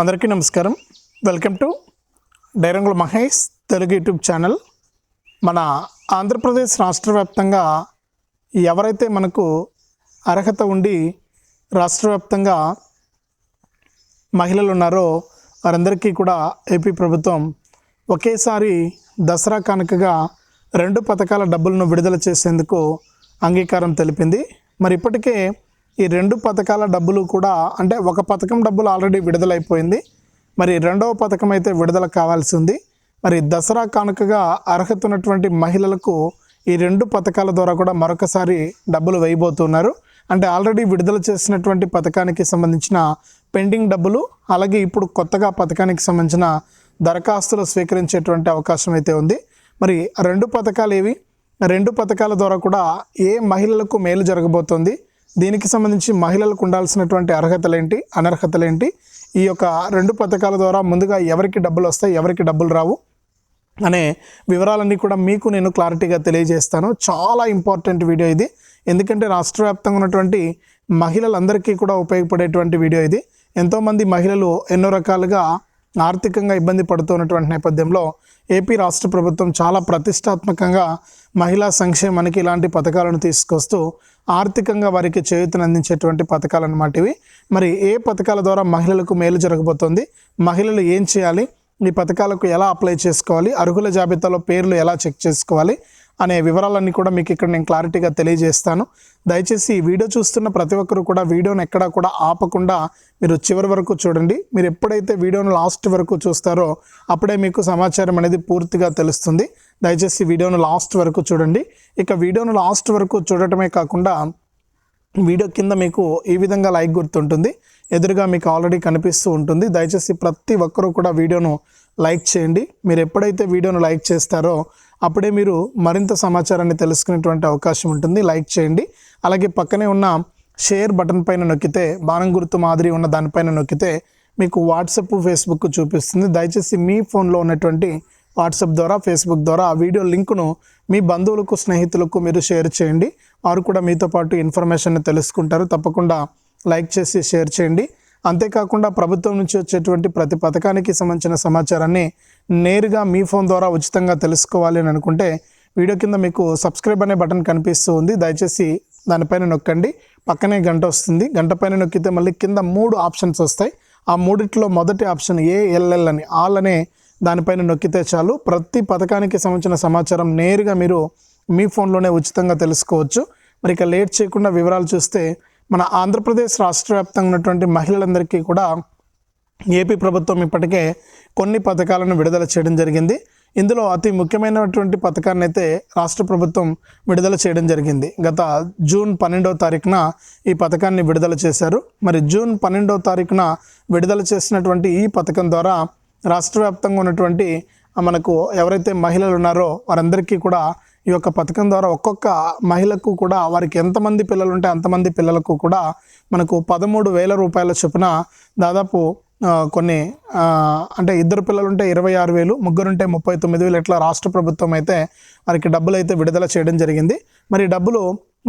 అందరికీ నమస్కారం. Welcome to డైరంగుల Mahesh Telugu YouTube channel. మన ఆంధ్రప్రదేశ్ రాష్ట్ర వ్యాప్తంగా ఎవరైతే మనకు అర్హత ఉండి రాష్ట్ర వ్యాప్తంగా మహిళలు ఉన్నారో వారందరికీ కూడా ఏపీ ప్రభుత్వం ఒకేసారి దసరా కానుకగా రెండు పథకాల డబ్బులను విడుదల చేసేందుకు అంగీకారం తెలిపింది. మరి ఇప్పటికే ఈ రెండు పథకాల డబ్బులు కూడా అంటే ఒక పథకం డబ్బులు ఆల్రెడీ విడుదలైపోయింది. మరి రెండవ పథకం అయితే విడుదల కావాల్సి ఉంది. మరి దసరా కానుకగా అర్హత ఉన్నటువంటి మహిళలకు ఈ రెండు పథకాల ద్వారా కూడా మరొకసారి డబ్బులు వేయబోతున్నారు. అంటే ఆల్రెడీ విడుదల చేసినటువంటి పథకానికి సంబంధించిన పెండింగ్ డబ్బులు అలాగే ఇప్పుడు కొత్తగా పథకానికి సంబంధించిన దరఖాస్తులు స్వీకరించేటువంటి అవకాశం అయితే ఉంది. మరి రెండు పథకాలు ఏవి? రెండు పథకాల ద్వారా కూడా ఏ మహిళలకు మేలు జరగబోతోంది? దీనికి సంబంధించి మహిళలకు ఉండాల్సినటువంటి అర్హతలేంటి అనర్హతలేంటి? ఈ యొక్క రెండు పథకాల ద్వారా ముందుగా ఎవరికి డబ్బులు వస్తాయి ఎవరికి డబ్బులు రావు అనే వివరాలన్నీ కూడా మీకు నేను క్లారిటీగా తెలియజేస్తాను. చాలా ఇంపార్టెంట్ వీడియో ఇది. ఎందుకంటే రాష్ట్ర వ్యాప్తంగా ఉన్నటువంటి మహిళలందరికీ కూడా ఉపయోగపడేటువంటి వీడియో ఇది. ఎంతోమంది మహిళలు ఎన్నో రకాలుగా ఆర్థికంగా ఇబ్బంది పడుతున్నటువంటి నేపథ్యంలో ఏపీ రాష్ట్ర ప్రభుత్వం చాలా ప్రతిష్టాత్మకంగా మహిళా సంక్షేమానికి ఇలాంటి పథకాలను తీసుకొస్తూ ఆర్థికంగా వారికి చేయూతను అందించేటువంటి పథకాలు అన్నమాట ఇవి. మరి ఏ పథకాల ద్వారా మహిళలకు మేలు జరగబోతోంది? మహిళలు ఏం చేయాలి? ఈ పథకాలకు ఎలా అప్లై చేసుకోవాలి? అర్హుల జాబితాలో పేర్లు ఎలా చెక్ చేసుకోవాలి? అనే వివరాలన్నీ కూడా మీకు ఇక్కడ నేను క్లారిటీగా తెలియజేస్తాను. దయచేసి ఈ వీడియో చూస్తున్న ప్రతి ఒక్కరు కూడా వీడియోను ఎక్కడా కూడా ఆపకుండా మీరు చివరి వరకు చూడండి. మీరు ఎప్పుడైతే వీడియోను లాస్ట్ వరకు చూస్తారో అప్పుడే మీకు సమాచారం అనేది పూర్తిగా తెలుస్తుంది. దయచేసి వీడియోను లాస్ట్ వరకు చూడండి. ఇక వీడియోను లాస్ట్ వరకు చూడటమే కాకుండా వీడియో కింద మీకు ఈ విధంగా లైక్ గుర్తుంటుంది. ఎదురుగా మీకు ఆల్రెడీ కనిపిస్తూ ఉంటుంది. దయచేసి ప్రతి ఒక్కరూ కూడా వీడియోను లైక్ చేయండి. మీరు ఎప్పుడైతే వీడియోను లైక్ చేస్తారో అప్పుడే మీరు మరింత సమాచారాన్ని తెలుసుకునేటువంటి అవకాశం ఉంటుంది. లైక్ చేయండి. అలాగే పక్కనే ఉన్న షేర్ బటన్ పైన నొక్కితే బాణం గుర్తు మాదిరి ఉన్న దానిపైన నొక్కితే మీకు వాట్సప్ ఫేస్బుక్ చూపిస్తుంది. దయచేసి మీ ఫోన్లో ఉన్నటువంటి వాట్సాప్ ద్వారా ఫేస్బుక్ ద్వారా ఆ వీడియో లింకును మీ బంధువులకు స్నేహితులకు మీరు షేర్ చేయండి. వారు కూడా మీతో పాటు ఇన్ఫర్మేషన్ తెలుసుకుంటారు. తప్పకుండా లైక్ చేసి షేర్ చేయండి. అంతేకాకుండా ప్రభుత్వం నుంచి వచ్చేటువంటి ప్రతి పథకానికి సంబంధించిన సమాచారాన్ని నేరుగా మీ ఫోన్ ద్వారా ఉచితంగా తెలుసుకోవాలి అని అనుకుంటే వీడియో కింద మీకు సబ్స్క్రైబ్ అనే బటన్ కనిపిస్తూ ఉంది. దయచేసి దానిపైన నొక్కండి. పక్కనే గంట వస్తుంది. గంట పైన నొక్కితే మళ్ళీ కింద మూడు ఆప్షన్స్ వస్తాయి. ఆ మూడిట్లో మొదటి ఆప్షన్ ఏఎల్ఎల్ అని. ఆల్ అనే దానిపైన నొక్కితే చాలు. ప్రతి పథకానికి సంబంధించిన సమాచారం నేరుగా మీరు మీ ఫోన్లోనే ఉచితంగా తెలుసుకోవచ్చు. మరి ఇక లేట్ చేయకుండా వివరాలు చూస్తే మన ఆంధ్రప్రదేశ్ రాష్ట్ర వ్యాప్తంగా ఉన్నటువంటి మహిళలందరికీ కూడా ఏపీ ప్రభుత్వం ఇప్పటికే కొన్ని పథకాలను విడుదల చేయడం జరిగింది. ఇందులో అతి ముఖ్యమైనటువంటి పథకాన్ని అయితే రాష్ట్ర ప్రభుత్వం విడుదల చేయడం జరిగింది. గత జూన్ పన్నెండవ తారీఖున ఈ పథకాన్ని విడుదల చేశారు. మరి జూన్ పన్నెండవ తారీఖున విడుదల చేసినటువంటి ఈ పథకం ద్వారా రాష్ట్ర వ్యాప్తంగా ఉన్నటువంటి మనకు ఎవరైతే మహిళలు ఉన్నారో వారందరికీ కూడా ఈ యొక్క పథకం ద్వారా ఒక్కొక్క మహిళకు కూడా వారికి ఎంతమంది పిల్లలు ఉంటే అంతమంది పిల్లలకు కూడా మనకు పదమూడు వేల రూపాయల చొప్పున దాదాపు కొన్ని అంటే ఇద్దరు పిల్లలు ఉంటే ఇరవై ఆరు వేలు ముగ్గురుంటే ముప్పై తొమ్మిది వేలు ఇట్లా రాష్ట్ర ప్రభుత్వం అయితే వారికి డబ్బులు అయితే విడుదల చేయడం జరిగింది. మరి డబ్బులు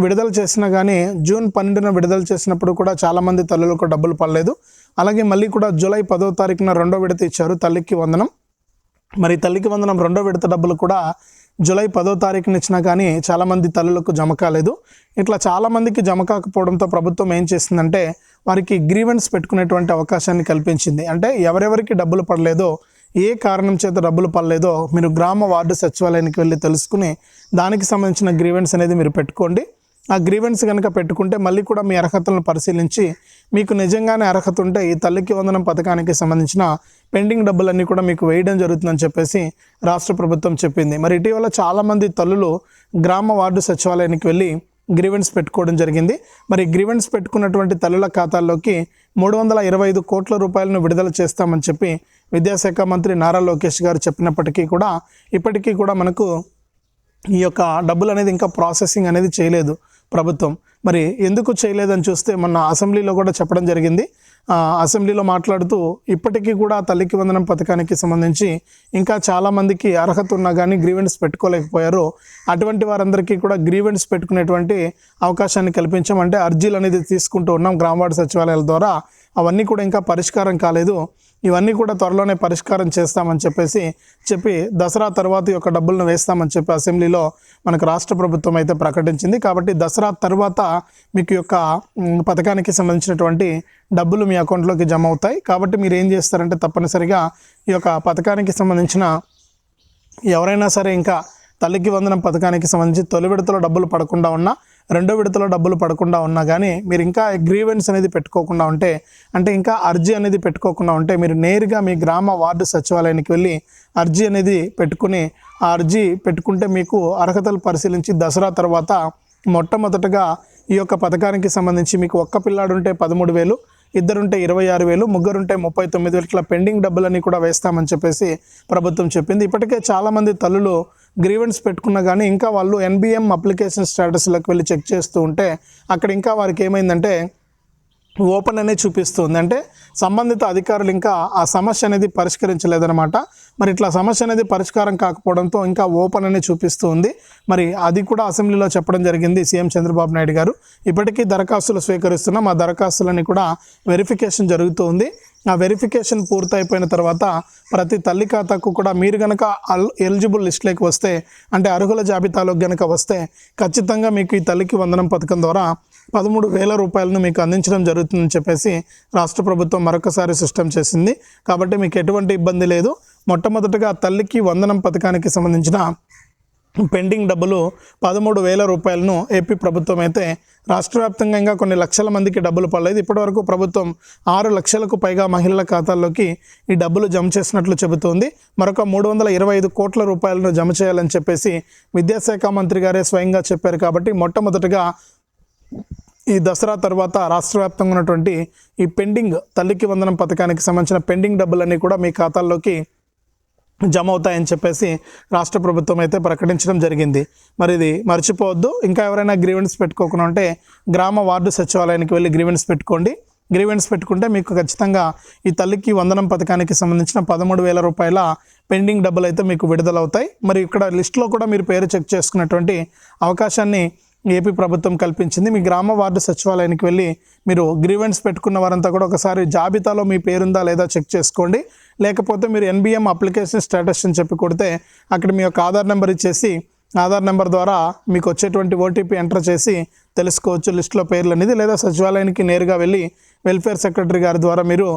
విడుదల చేసినా కానీ జూన్ పన్నెండున విడుదల చేసినప్పుడు కూడా చాలామంది తల్లులకు డబ్బులు పడలేదు. అలాగే మళ్ళీ కూడా జూలై పదో తారీఖున రెండో విడత ఇచ్చారు తల్లికి వందనం. మరి తల్లికి వందనం రెండో విడత డబ్బులు కూడా జూలై పదో తారీఖున ఇచ్చినా కానీ చాలామంది తల్లులకు జమ కాలేదు ఇట్లా చాలామందికి జమ కాకపోవడంతో ప్రభుత్వం ఏం చేసిందంటే వారికి గ్రీవెన్స్ పెట్టుకునేటువంటి అవకాశాన్ని కల్పించింది. అంటే ఎవరెవరికి డబ్బులు పడలేదో ఏ కారణం చేత డబ్బులు పడలేదో మీరు గ్రామ వార్డు సచివాలయానికి వెళ్ళి తెలుసుకుని దానికి సంబంధించిన గ్రీవెన్స్ అనేది మీరు పెట్టుకోండి. ఆ గ్రీవెన్స్ కనుక పెట్టుకుంటే మళ్ళీ కూడా మీ అర్హతలను పరిశీలించి మీకు నిజంగానే అర్హత ఉంటే ఈ తల్లికి వందనం పథకానికి సంబంధించిన పెండింగ్ డబ్బులన్నీ కూడా మీకు వేయడం జరుగుతుందని చెప్పేసి రాష్ట్ర ప్రభుత్వం చెప్పింది. మరి ఇటీవల చాలామంది తల్లులు గ్రామ వార్డు సచివాలయానికి వెళ్ళి గ్రీవెన్స్ పెట్టుకోవడం జరిగింది. మరి గ్రీవెన్స్ పెట్టుకున్నటువంటి తల్లుల ఖాతాల్లోకి మూడు వందల ఇరవై ఐదు కోట్ల రూపాయలను విడుదల చేస్తామని చెప్పి విద్యాశాఖ మంత్రి నారా లోకేష్ గారు చెప్పినప్పటికీ కూడా ఇప్పటికీ కూడా మనకు ఈ యొక్క డబ్బులు అనేది ఇంకా ప్రాసెసింగ్ అనేది చేయలేదు. ప్రభుత్వం. మరి ఎందుకు చేయలేదని చూస్తే మొన్న అసెంబ్లీలో కూడా చెప్పడం జరిగింది. అసెంబ్లీలో మాట్లాడుతూ ఇప్పటికీ కూడా తల్లికి వందనం పథకానికి సంబంధించి ఇంకా చాలామందికి అర్హత ఉన్నా కానీ గ్రీవెన్స్ పెట్టుకోలేకపోయారు. అటువంటి వారందరికీ కూడా గ్రీవెన్స్ పెట్టుకునేటువంటి అవకాశాన్ని కల్పించామంటే అర్జీలు అనేది తీసుకుంటూ ఉన్నాం గ్రామవార్డు సచివాలయాల ద్వారా. అవన్నీ కూడా ఇంకా పరిష్కారం కాలేదు. ఇవన్నీ కూడా త్వరలోనే పరిష్కారం చేస్తామని చెప్పేసి చెప్పి దసరా తర్వాత యొక్క డబ్బులను వేస్తామని చెప్పి అసెంబ్లీలో మనకు రాష్ట్ర ప్రభుత్వం అయితే ప్రకటించింది. కాబట్టి దసరా తర్వాత మీకు యొక్క పథకానికి సంబంధించినటువంటి డబ్బులు మీ అకౌంట్లోకి జమ అవుతాయి. కాబట్టి మీరు ఏం చేస్తారంటే తప్పనిసరిగా ఈ యొక్క పథకానికి సంబంధించిన ఎవరైనా సరే ఇంకా తల్లికి వందనం పథకానికి సంబంధించి తొలి విడతలో డబ్బులు పడకుండా ఉన్నా రెండో విడతలో డబ్బులు పడకుండా ఉన్నా కానీ మీరు ఇంకా గ్రీవెన్స్ అనేది పెట్టుకోకుండా ఉంటే అంటే ఇంకా అర్జీ అనేది పెట్టుకోకుండా ఉంటే మీరు నేరుగా మీ గ్రామ వార్డు సచివాలయానికి వెళ్ళి అర్జీ అనేది పెట్టుకుని ఆ అర్జీ పెట్టుకుంటే మీకు అర్హతలు పరిశీలించి దసరా తర్వాత మొట్టమొదటగా ఈ యొక్క పథకానికి సంబంధించి మీకు ఒక్క పిల్లాడు ఉంటే పదమూడు వేలు ఇద్దరుంటే ఇరవై ఆరు వేలు ముగ్గురుంటే ముప్పై తొమ్మిది వేలు. ఇట్లా పెండింగ్ డబ్బులన్నీ కూడా వేస్తామని చెప్పేసి ప్రభుత్వం చెప్పింది. ఇప్పటికే చాలామంది తల్లులు గ్రీవెన్స్ పెట్టుకున్నా కానీ ఇంకా వాళ్ళు ఎన్బిఎం అప్లికేషన్ స్టేటస్లోకి వెళ్ళి చెక్ చేస్తూ ఉంటే అక్కడ ఇంకా వారికి ఏమైందంటే ఓపెన్ అనే చూపిస్తుంది. అంటే సంబంధిత అధికారులు ఇంకా ఆ సమస్య అనేది పరిష్కరించలేదన్నమాట. మరి ఇట్లా సమస్య అనేది పరిష్కారం కాకపోవడంతో ఇంకా ఓపెన్ అనే చూపిస్తూ ఉంది మరి అది కూడా అసెంబ్లీలో చెప్పడం జరిగింది సీఎం చంద్రబాబు నాయుడు గారు. ఇప్పటికీ దరఖాస్తులు స్వీకరిస్తున్నాం. ఆ దరఖాస్తులని కూడా వెరిఫికేషన్ జరుగుతూ ఉంది ఆ వెరిఫికేషన్ పూర్తయిపోయిన తర్వాత ప్రతి తల్లి ఖాతాకు కూడా మీరు కనుక అల్ ఎలిజిబుల్ లిస్ట్లోకి వస్తే అంటే అర్హుల జాబితాలోకి కనుక వస్తే ఖచ్చితంగా మీకు ఈ తల్లికి వందనం పథకం ద్వారా పదమూడు వేల రూపాయలను మీకు అందించడం జరుగుతుందని చెప్పేసి రాష్ట్ర ప్రభుత్వం మరొకసారి సిస్టమ్ చేసింది. కాబట్టి మీకు ఎటువంటి ఇబ్బంది లేదు. మొట్టమొదటగా తల్లికి వందనం పథకానికి సంబంధించిన పెండింగ్ డబ్బులు పదమూడు వేల రూపాయలను ఏపీ ప్రభుత్వం అయితే రాష్ట్ర వ్యాప్తంగా ఇంకా కొన్ని లక్షల మందికి డబ్బులు పడలేదు. ఇప్పటివరకు ప్రభుత్వం ఆరు లక్షలకు పైగా మహిళల ఖాతాల్లోకి ఈ డబ్బులు జమ చేసినట్లు చెబుతోంది. మరొక మూడు వందల ఇరవై ఐదు కోట్ల రూపాయలను జమ చేయాలని చెప్పేసి విద్యాశాఖ మంత్రి గారే స్వయంగా చెప్పారు కాబట్టి మొట్టమొదటగా ఈ దసరా తర్వాత రాష్ట్ర వ్యాప్తంగా ఉన్నటువంటి ఈ పెండింగ్ తల్లికి వందనం పథకానికి సంబంధించిన పెండింగ్ డబ్బులన్నీ కూడా మీ ఖాతాల్లోకి జమ అవుతాయని చెప్పేసి రాష్ట్ర ప్రభుత్వం అయితే ప్రకటించడం జరిగింది. మరి ఇది మర్చిపోవద్దు. ఇంకా ఎవరైనా గ్రీవెన్స్ పెట్టుకోకుండా ఉంటే గ్రామ వార్డు సచివాలయానికి వెళ్ళి గ్రీవెన్స్ పెట్టుకోండి. గ్రీవెన్స్ పెట్టుకుంటే మీకు ఖచ్చితంగా ఈ తల్లికి వందనం పథకానికి సంబంధించిన పదమూడు వేల రూపాయల పెండింగ్ డబ్బులు అయితే మీకు విడుదలవుతాయి. మరి ఇక్కడ లిస్ట్లో కూడా మీరు పేరు చెక్ చేసుకున్నటువంటి అవకాశాన్ని ఏపీ ప్రభుత్వం కల్పించింది. మీ గ్రామ వార్డు సచివాలయానికి వెళ్ళి మీరు గ్రీవెన్స్ పెట్టుకున్న వారంతా కూడా ఒకసారి జాబితాలో మీ పేరుందా లేదా చెక్ చేసుకోండి. లేకపోతే మీరు ఎన్బిఎం అప్లికేషన్ స్టేటస్ అని చెప్పి కొడితే అక్కడ మీ యొక్క ఆధార్ నెంబర్ ఇచ్చేసి ఆధార్ నెంబర్ ద్వారా మీకు వచ్చేటువంటి ఓటీపీ ఎంటర్ చేసి తెలుసుకోవచ్చు. లిస్టులో పేర్లు అనేది లేదా సచివాలయానికి నేరుగా వెళ్ళి వెల్ఫేర్ సెక్రటరీ గారి ద్వారా మీరు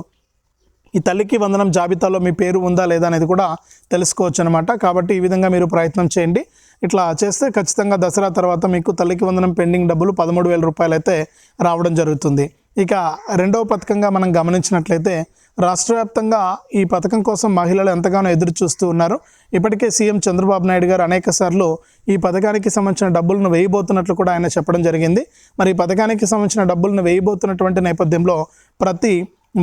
ఈ తల్లికి వందనం జాబితాలో మీ పేరు ఉందా లేదా అనేది కూడా తెలుసుకోవచ్చు అనమాట కాబట్టి ఈ విధంగా మీరు ప్రయత్నం చేయండి. ఇట్లా చేస్తే ఖచ్చితంగా దసరా తర్వాత మీకు తల్లికి వందనం పెండింగ్ డబ్బులు పదమూడు వేల రూపాయలు అయితే రావడం జరుగుతుంది. ఇక రెండవ పథకంగా మనం గమనించినట్లయితే రాష్ట్ర వ్యాప్తంగా ఈ పథకం కోసం మహిళలు ఎంతగానో ఎదురు చూస్తూ ఉన్నారు. ఇప్పటికే సీఎం చంద్రబాబు నాయుడు గారు అనేక సార్లు ఈ పథకానికి సంబంధించిన డబ్బులను వేయబోతున్నట్లు కూడా ఆయన చెప్పడం జరిగింది. మరి ఈ పథకానికి సంబంధించిన డబ్బులను వేయబోతున్నటువంటి నేపథ్యంలో ప్రతి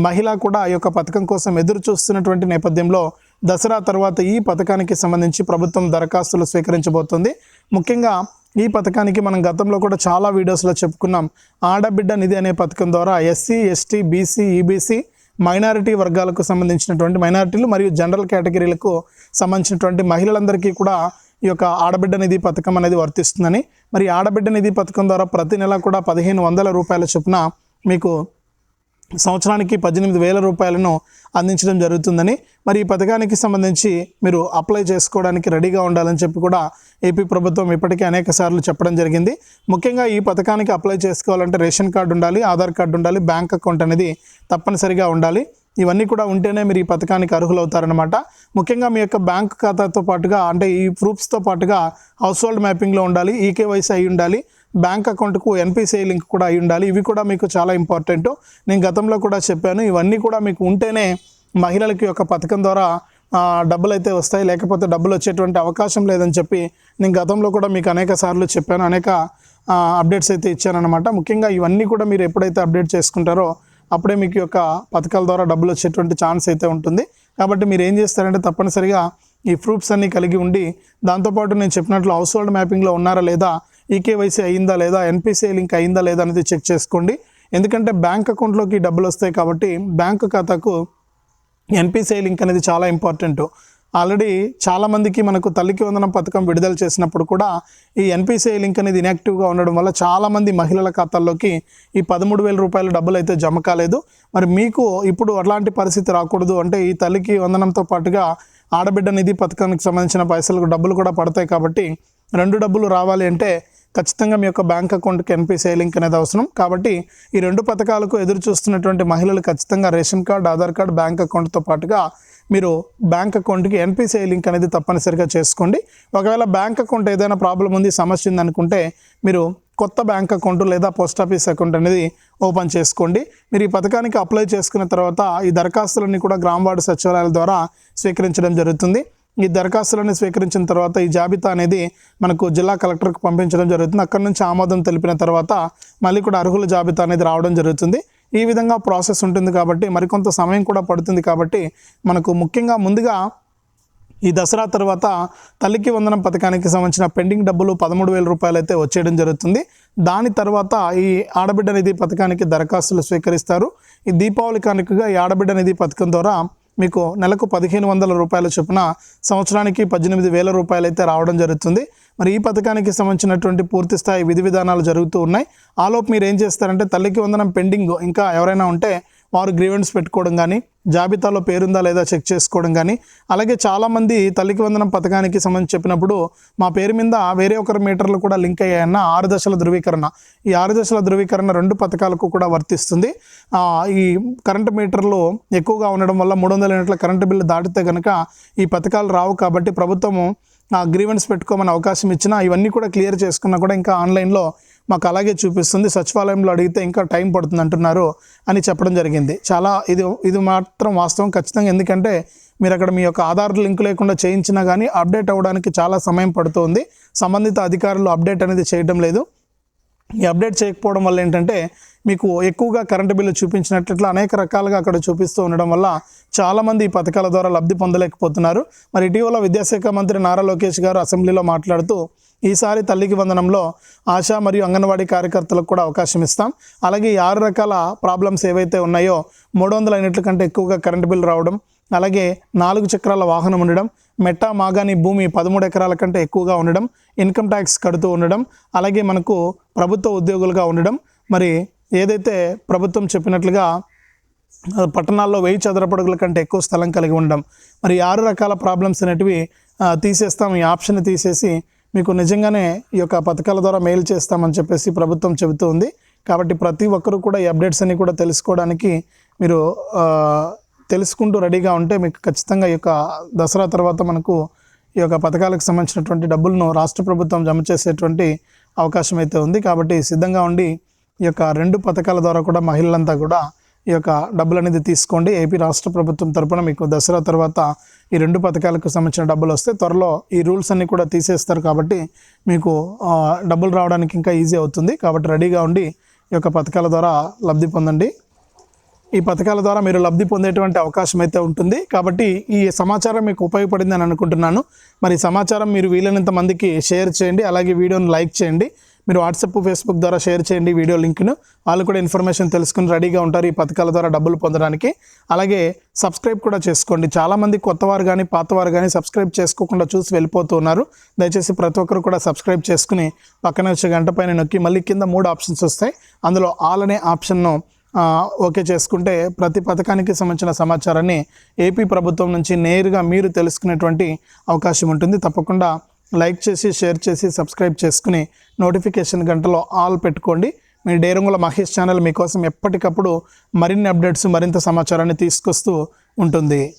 మహిళ కూడా ఈ యొక్క పథకం కోసం ఎదురు చూస్తున్నటువంటి నేపథ్యంలో దసరా తర్వాత ఈ పథకానికి సంబంధించి ప్రభుత్వం దరఖాస్తులు స్వీకరించబోతుంది. ముఖ్యంగా ఈ పథకానికి మనం గతంలో కూడా చాలా వీడియోస్లో చెప్పుకున్నాం. ఆడబిడ్డ నిధి అనే పథకం ద్వారా SC ST BC EBC minority వర్గాలకు సంబంధించినటువంటి మైనారిటీలు మరియు జనరల్ కేటగిరీలకు సంబంధించినటువంటి మహిళలందరికీ కూడా ఈ యొక్క ఆడబిడ్డ నిధి పథకం అనేది వర్తిస్తుందని. మరి ఆడబిడ్డ నిధి పథకం ద్వారా ప్రతి నెల కూడా పదిహేను వందల రూపాయల చొప్పున మీకు సంవత్సరానికి పద్దెనిమిది వేల రూపాయలను అందించడం జరుగుతుందని మరి ఈ పథకానికి సంబంధించి మీరు అప్లై చేసుకోవడానికి రెడీగా ఉండాలని చెప్పి కూడా ఏపీ ప్రభుత్వం ఇప్పటికే అనేక సార్లు చెప్పడం జరిగింది. ముఖ్యంగా ఈ పథకానికి అప్లై చేసుకోవాలంటే రేషన్ కార్డు ఉండాలి ఆధార్ కార్డు ఉండాలి బ్యాంక్ అకౌంట్ అనేది తప్పనిసరిగా ఉండాలి. ఇవన్నీ కూడా ఉంటేనే మీరు ఈ పథకానికి అర్హులవుతారనమాట ముఖ్యంగా మీ యొక్క బ్యాంక్ ఖాతాతో పాటుగా అంటే ఈ ప్రూఫ్స్తో పాటుగా హౌస్ హోల్డ్ మ్యాపింగ్లో ఉండాలి ఈకేవైసీ అయి ఉండాలి. బ్యాంక్ అకౌంట్కు ఎన్పిసిఐ లింక్ కూడా అయి ఉండాలి. ఇవి కూడా మీకు చాలా ఇంపార్టెంట్. నేను గతంలో కూడా చెప్పాను ఇవన్నీ కూడా మీకు ఉంటేనే మహిళలకి యొక్క పథకం ద్వారా డబ్బులు అయితే వస్తాయి. లేకపోతే డబ్బులు వచ్చేటువంటి అవకాశం లేదని చెప్పి నేను గతంలో కూడా మీకు అనేక సార్లు చెప్పాను. అనేక అప్డేట్స్ అయితే ఇచ్చానమాట ముఖ్యంగా ఇవన్నీ కూడా మీరు ఎప్పుడైతే అప్డేట్ చేసుకుంటారో అప్పుడే మీకు యొక్క పథకాల ద్వారా డబ్బులు వచ్చేటువంటి ఛాన్స్ అయితే ఉంటుంది. కాబట్టి మీరు ఏం చేస్తారంటే తప్పనిసరిగా ఈ ప్రూఫ్స్ అన్నీ కలిగి ఉండి దాంతోపాటు నేను చెప్పినట్లు హౌస్ హోల్డ్ మ్యాపింగ్లో ఉన్నారా లేదా ఈకేవైసీ అయిందా లేదా ఎన్పిసిఐ లింక్ అయిందా లేదా అనేది చెక్ చేసుకోండి. ఎందుకంటే బ్యాంక్ అకౌంట్లోకి డబ్బులు వస్తాయి కాబట్టి బ్యాంకు ఖాతాకు ఎన్పిసిఐ లింక్ అనేది చాలా ఇంపార్టెంట్. ఆల్రెడీ చాలామందికి మనకు తల్లికి వందనం పథకం విడుదల చేసినప్పుడు కూడా ఈ ఎన్పిసిఐ లింక్ అనేది ఇన్యాక్టివ్గా ఉండడం వల్ల చాలామంది మహిళల ఖాతాల్లోకి ఈ పదమూడు వేల రూపాయల డబ్బులు అయితే జమ కాలేదు. మరి మీకు ఇప్పుడు అట్లాంటి పరిస్థితి రాకూడదు అంటే ఈ తల్లికి వందనంతో పాటుగా ఆడబిడ్డ నిధి పథకానికి సంబంధించిన పైసలకు డబ్బులు కూడా పడతాయి కాబట్టి రెండు డబ్బులు రావాలి అంటే ఖచ్చితంగా మీ యొక్క బ్యాంక్ అకౌంట్కి ఎన్పిసిఐ లింక్ అనేది అవసరం. కాబట్టి ఈ రెండు పథకాలకు ఎదురు చూస్తున్నటువంటి మహిళలు ఖచ్చితంగా ration card Aadhaar card bank అకౌంట్తో పాటుగా మీరు బ్యాంక్ అకౌంట్కి ఎన్పిసిఐ లింక్ అనేది తప్పనిసరిగా చేసుకోండి. ఒకవేళ బ్యాంక్ అకౌంట్ ఏదైనా ప్రాబ్లం ఉంది సమస్య ఉంది అనుకుంటే మీరు కొత్త బ్యాంక్ అకౌంట్ లేదా పోస్ట్ ఆఫీస్ అకౌంట్ అనేది ఓపెన్ చేసుకోండి. మీరు ఈ పథకానికి అప్లై చేసుకున్న తర్వాత ఈ దరఖాస్తులన్నీ కూడా గ్రామవార్డు సచివాలయాల ద్వారా స్వీకరించడం జరుగుతుంది. ఈ దరఖాస్తులను స్వీకరించిన తర్వాత ఈ జాబితా అనేది మనకు జిల్లా కలెక్టర్కు పంపించడం జరుగుతుంది. అక్కడి నుంచి ఆమోదం తెలిపిన తర్వాత మళ్ళీ కూడా అర్హుల జాబితా అనేది రావడం జరుగుతుంది. ఈ విధంగా ప్రాసెస్ ఉంటుంది కాబట్టి మరికొంత సమయం కూడా పడుతుంది కాబట్టి మనకు ముఖ్యంగా ముందుగా ఈ దసరా తర్వాత తల్లికి వందనం పథకానికి సంబంధించిన పెండింగ్ డబ్బులు పదమూడు వేల రూపాయలు అయితే వచ్చేయడం జరుగుతుంది. దాని తర్వాత ఈ ఆడబిడ్డ నిధి పథకానికి దరఖాస్తులు స్వీకరిస్తారు. ఈ దీపావళి కానుకగా ఈ ఆడబిడ్డ నిధి పథకం ద్వారా మీకు నెలకు పదిహేను వందల రూపాయల చొప్పున సంవత్సరానికి పద్దెనిమిది వేల రూపాయలు అయితే రావడం జరుగుతుంది. మరి ఈ పథకానికి సంబంధించినటువంటి పూర్తి స్థాయి విధి విధానాలు జరుగుతూ ఉన్నాయి. ఆలోపు మీరు ఏం చేస్తారంటే తల్లికి వందనం పెండింగ్ ఇంకా ఎవరైనా ఉంటే వారు గ్రీవెన్స్ పెట్టుకోవడం కానీ జాబితాలో పేరుందా లేదా చెక్ చేసుకోవడం కానీ అలాగే చాలామంది తల్లికి వందనం పథకానికి సంబంధించి చెప్పినప్పుడు మా పేరు మీద వేరే ఒకరి మీటర్లు కూడా లింక్ అయ్యాయన్న ఆరు దశల ధృవీకరణ. ఈ ఆరు దశల ధృవీకరణ రెండు పథకాలకు కూడా వర్తిస్తుంది. ఈ కరెంటు మీటర్లు ఎక్కువగా ఉండడం వల్ల మూడు వందల యూనిట్ల కరెంటు బిల్లు దాటితే కనుక ఈ పథకాలు రావు కాబట్టి ప్రభుత్వము గ్రీవెన్స్ పెట్టుకోమని అవకాశం ఇచ్చినా ఇవన్నీ కూడా క్లియర్ చేసుకున్నా కూడా ఇంకా ఆన్లైన్లో మాకు అలాగే చూపిస్తుంది. సచివాలయంలో అడిగితే ఇంకా టైం పడుతుంది అంటున్నారు అని చెప్పడం జరిగింది. చాలా ఇది ఇది మాత్రం వాస్తవం ఖచ్చితంగా. ఎందుకంటే మీరు అక్కడ మీ యొక్క ఆధార్ లింక్ లేకుండా చేయించినా కానీ అప్డేట్ అవ్వడానికి చాలా సమయం పడుతుంది. సంబంధిత అధికారులు అప్డేట్ అనేది చేయడం లేదు. ఈ అప్డేట్ చేయకపోవడం వల్ల ఏంటంటే మీకు ఎక్కువగా కరెంటు బిల్లు చూపించినట్లు అనేక రకాలుగా అక్కడ చూపిస్తూ ఉండడం వల్ల చాలామంది ఈ పథకాల ద్వారా లబ్ధి పొందలేకపోతున్నారు. మరి ఇటీవల విద్యాశాఖ మంత్రి నారా లోకేష్ గారు అసెంబ్లీలో మాట్లాడుతూ ఈసారి తల్లికి వందనంలో ఆశా మరియు అంగన్వాడీ కార్యకర్తలకు కూడా అవకాశం ఇస్తాం. అలాగే ఆరు రకాల ప్రాబ్లమ్స్ ఏవైతే ఉన్నాయో మూడు వందల యూనిట్ల కంటే ఎక్కువగా కరెంటు బిల్ రావడం అలాగే నాలుగు చక్రాల వాహనం ఉండడం మెట్టా మాగాని భూమి పదమూడు ఎకరాల కంటే ఎక్కువగా ఉండడం ఇన్కమ్ ట్యాక్స్ కడుతూ ఉండడం అలాగే మనకు ప్రభుత్వ ఉద్యోగులుగా ఉండడం. మరి ఏదైతే ప్రభుత్వం చెప్పినట్లుగా పట్టణాల్లో వెయ్యి చదరపడుగుల కంటే ఎక్కువ స్థలం కలిగి ఉండడం. మరి ఆరు రకాల ప్రాబ్లమ్స్ అనేటివి తీసేస్తాం. ఈ ఆప్షన్ తీసేసి మీకు నిజంగానే ఈ యొక్క పథకాల ద్వారా మెయిల్ చేస్తామని చెప్పేసి ప్రభుత్వం చెబుతూ ఉంది. కాబట్టి ప్రతి ఒక్కరూ కూడా ఈ అప్డేట్స్ అన్ని కూడా తెలుసుకోవడానికి మీరు తెలుసుకుంటూ రెడీగా ఉంటే మీకు ఖచ్చితంగా ఈ యొక్క దసరా తర్వాత మనకు ఈ యొక్క పథకాలకు సంబంధించినటువంటి డబ్బులను రాష్ట్ర ప్రభుత్వం జమ చేసేటువంటి అవకాశం అయితే ఉంది. కాబట్టి సిద్ధంగా ఉండి ఈ యొక్క రెండు పథకాల ద్వారా కూడా మహిళలంతా కూడా ఈ యొక్క డబ్బులు అనేది తీసుకోండి. ఏపీ రాష్ట్ర ప్రభుత్వం తరపున మీకు దసరా తర్వాత ఈ రెండు పథకాలకు సంబంధించిన డబ్బులు వస్తే త్వరలో ఈ రూల్స్ అన్నీ కూడా తీసేస్తారు కాబట్టి మీకు డబ్బులు రావడానికి ఇంకా ఈజీ అవుతుంది. కాబట్టి రెడీగా ఉండి ఈ యొక్క పథకాల ద్వారా లబ్ధి పొందండి. ఈ పథకాల ద్వారా మీరు లబ్ధి పొందేటువంటి అవకాశం అయితే ఉంటుంది. కాబట్టి ఈ సమాచారం మీకు ఉపయోగపడింది అని అనుకుంటున్నాను. మరి సమాచారం మీరు వీలైనంత మందికి షేర్ చేయండి. అలాగే వీడియోని లైక్ చేయండి. మీరు వాట్సాప్ ఫేస్బుక్ ద్వారా షేర్ చేయండి వీడియో లింక్ను. వాళ్ళు కూడా ఇన్ఫర్మేషన్ తెలుసుకుని రెడీగా ఉంటారు ఈ పథకాల ద్వారా డబ్బులు పొందడానికి. అలాగే సబ్స్క్రైబ్ కూడా చేసుకోండి. చాలామంది కొత్తవారు కానీ పాతవారు కానీ సబ్స్క్రైబ్ చేసుకోకుండా చూసి వెళ్ళిపోతూ ఉన్నారు. దయచేసి ప్రతి ఒక్కరు కూడా సబ్స్క్రైబ్ చేసుకుని పక్కన వచ్చే గంట పైన నొక్కి మళ్ళీ కింద మూడు ఆప్షన్స్ వస్తాయి. అందులో ఆల్ అనే ఆప్షన్ను ఓకే చేసుకుంటే ప్రతి పథకానికి సంబంధించిన సమాచారాన్ని ఏపీ ప్రభుత్వం నుంచి నేరుగా మీరు తెలుసుకునేటువంటి అవకాశం ఉంటుంది. తప్పకుండా లైక్ చేసి షేర్ చేసి సబ్స్క్రైబ్ చేసుకుని నోటిఫికేషన్ గంటలో ఆల్ పెట్టుకోండి. మీ డేరంగుల మహేష్ ఛానల్ మీకోసం ఎప్పటికప్పుడు మరిన్ని అప్డేట్స్ మరింత సమాచారాన్ని తీసుకొస్తూ ఉంటుంది.